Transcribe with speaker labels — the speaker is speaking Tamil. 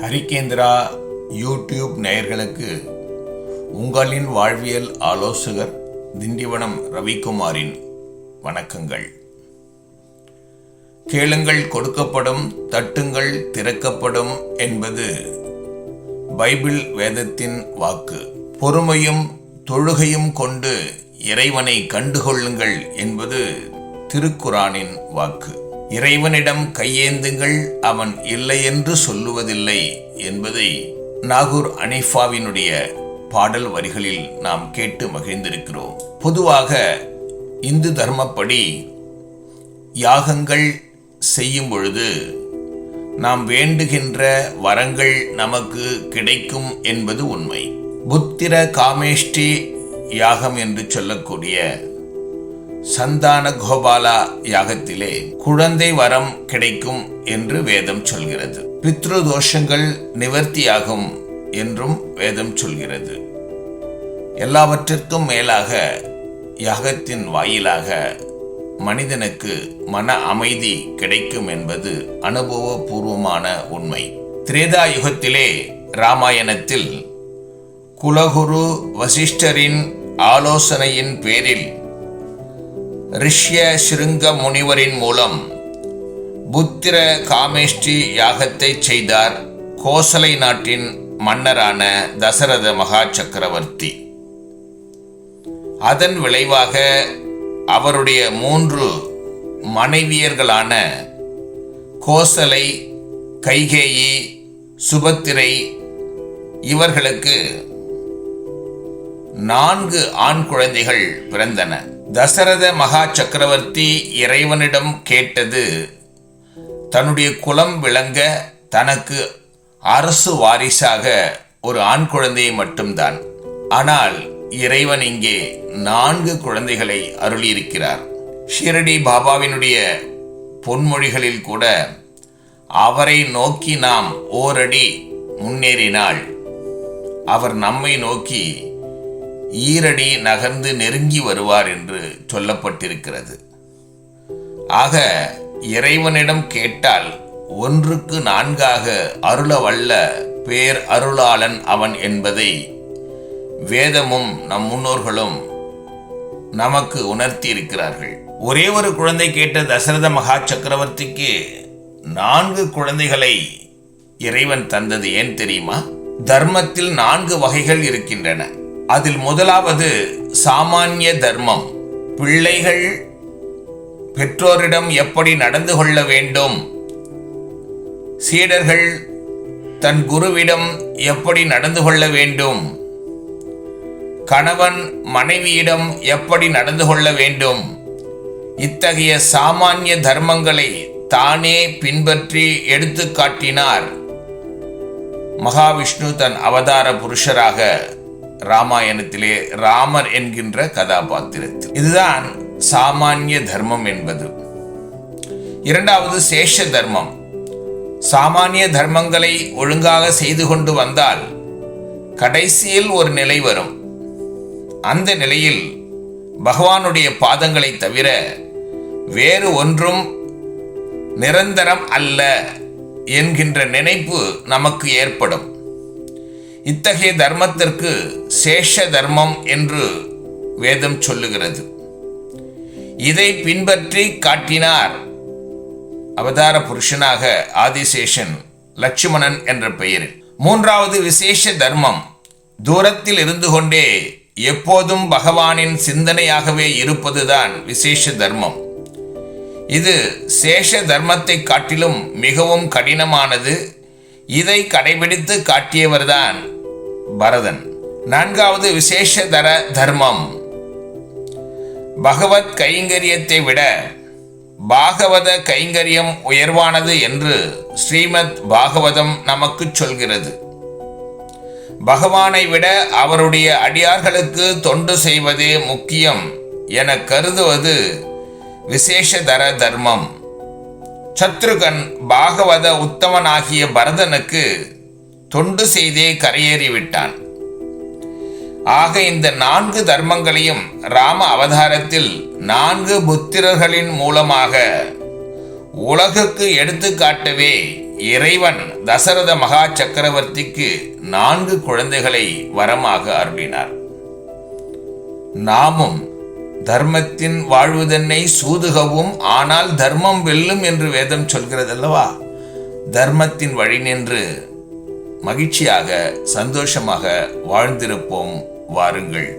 Speaker 1: ஹரிகேந்திரா யூடியூப் நேயர்களுக்கு உங்களின் வாழ்வியல் ஆலோசகர் திண்டிவனம் ரவிக்குமாரின் வணக்கங்கள். கேளுங்கள் கொடுக்கப்படும் தட்டுங்கள் திறக்கப்படும் என்பது பைபிள் வேதத்தின் வாக்கு. பொறுமையும் தொழுகையும் கொண்டு இறைவனை கண்டுகொள்ளுங்கள் என்பது திருக்குரானின் வாக்கு. இறைவனிடம் கையேந்துங்கள் அவன் இல்லை என்று சொல்லுவதில்லை என்பதை நாகூர் அனிஃபாவினுடைய பாடல் வரிகளில் நாம் கேட்டு மகிழ்ந்திருக்கிறோம். பொதுவாக இந்து தர்மப்படி யாகங்கள் செய்யும் பொழுது நாம் வேண்டுகின்ற வரங்கள் நமக்கு கிடைக்கும் என்பது உண்மை. புத்திர காமேஷ்டி யாகம் என்று சொல்லக்கூடிய சந்தான கோபாலா யாகத்திலே குழந்தை வரம் கிடைக்கும் என்று வேதம் சொல்கிறது. பித்ரு தோஷங்கள் நிவர்த்தியாகும் என்றும் வேதம் சொல்கிறது. எல்லாவற்றிற்கும் மேலாக யாகத்தின் வாயிலாக மனிதனுக்கு மன அமைதி கிடைக்கும் என்பது அனுபவபூர்வமான உண்மை. திரேதா யுகத்திலே ராமாயணத்தில் குலகுரு வசிஷ்டரின் ஆலோசனையின் பேரில் ரிஷ்ய சிருங்க முனிவரின் மூலம் புத்திர காமேஷ்டி யாகத்தை செய்தார் கோசலை நாட்டின் மன்னரான தசரத மகா சக்கரவர்த்தி அதன் விளைவாக அவருடைய மூன்று மனைவியர்களான கோசலை கைகேயி சுபத்திரை இவர்களுக்கு நான்கு ஆண் குழந்தைகள் பிறந்தன. தசரத மகா சக்கரவர்த்தி இறைவனிடம் கேட்டது தன்னுடைய குலம் விளங்க தனக்கு அரசு வாரிசாக ஒரு ஆண் குழந்தையை மட்டும்தான். ஆனால் இறைவன் இங்கே நான்கு குழந்தைகளை அருளியிருக்கிறார். ஷிரடி பாபாவினுடைய பொன்மொழிகளில் கூட அவரை நோக்கி நாம் ஓரடி முன்னேறினால் அவர் நம்மை நோக்கி ஈரடி நகர்ந்து நெருங்கி வருவார் என்று சொல்லப்பட்டிருக்கிறது. ஆக இறைவனிடம் கேட்டால் ஒன்றுக்கு நான்காக அருள வல்ல பேர் அருளாளன் அவன் என்பதை வேதமும் நம் முன்னோர்களும் நமக்கு உணர்த்தி இருக்கிறார்கள் ஒரே ஒரு குழந்தை கேட்ட தசரத மகா சக்கரவர்த்திக்கு நான்கு குழந்தைகளை இறைவன் தந்தது ஏன் தெரியுமா? தர்மத்தில் நான்கு வகைகள் இருக்கின்றன. அதில் முதலாவது சாமானிய தர்மம். பிள்ளைகள் பெற்றோரிடம் எப்படி நடந்து கொள்ள வேண்டும்? சீடர்கள் தன் குருவிடம் எப்படி நடந்து கொள்ள வேண்டும்? கணவன் மனைவியிடம் எப்படி நடந்து கொள்ள வேண்டும்? இத்தகைய சாமானிய தர்மங்களை தானே பின்பற்றி எடுத்து காட்டினார் மகாவிஷ்ணு தன் அவதார புருஷராக ராமாயணத்திலே ராமர் என்கின்ற கதாபாத்திரத்தில். இதுதான் சாமானிய தர்மம் என்பது. இரண்டாவது சேஷ தர்மம். சாமானிய தர்மங்களை ஒழுங்காக செய்து கொண்டு வந்தால் கடைசியில் ஒரு நிலை வரும். அந்த நிலையில் பகவானுடைய பாதங்களை தவிர வேறு ஒன்றும் நிரந்தரம் அல்ல என்கின்ற நினைப்பு நமக்கு ஏற்படும். இத்தகைய தர்மத்திற்கு சேஷ தர்மம் என்று வேதம் சொல்லுகிறது. இதை பின்பற்றி காட்டினார் அவதார புருஷனாக ஆதிசேஷன் லட்சுமணன் என்ற பெயரில். மூன்றாவது விசேஷ தர்மம் தூரத்தில் இருந்து கொண்டே எப்போதும் பகவானின் சிந்தனையாகவே இருப்பதுதான் விசேஷ தர்மம். இது சேஷ தர்மத்தை காட்டிலும் மிகவும் கடினமானது. இதை கடைபிடித்து காட்டியவர்தான் பரதன். நான்காவது விசேஷ தர தர்மம். பகவத் கைங்கரியத்தை விட பாகவத கைங்கரியம் உயர்வானது என்று ஸ்ரீமத் பாகவதம் நமக்கு சொல்கிறது. பகவானை விட அவருடைய அடியார்களுக்கு தொண்டு செய்வதே முக்கியம் என கருதுவது விசேஷதர தர்மம். சத்ருகன் பாகவத உத்தமனாகிய பரதனுக்கு தொண்டு செய்தே கரையேறிவிட்டான் ஆக இந்த நான்கு தர்மங்களையும் ராம அவதாரத்தில் நான்கு புத்திரர்களின் மூலமாக உலகுக்கு எடுத்துக்காட்டவே இறைவன் தசரத மகா சக்கரவர்த்திக்கு நான்கு குழந்தைகளை வரமாக அருளினார். நாமும் தர்மத்தின் வாழ்வுதன்னை சூதுகவும் ஆனால் தர்மம் வெல்லும் என்று வேதம் சொல்கிறதல்லவா? தர்மத்தின் வழி நின்று மகிழ்ச்சியாக சந்தோஷமாக வாழ்ந்திருப்போம் வாருங்கள்.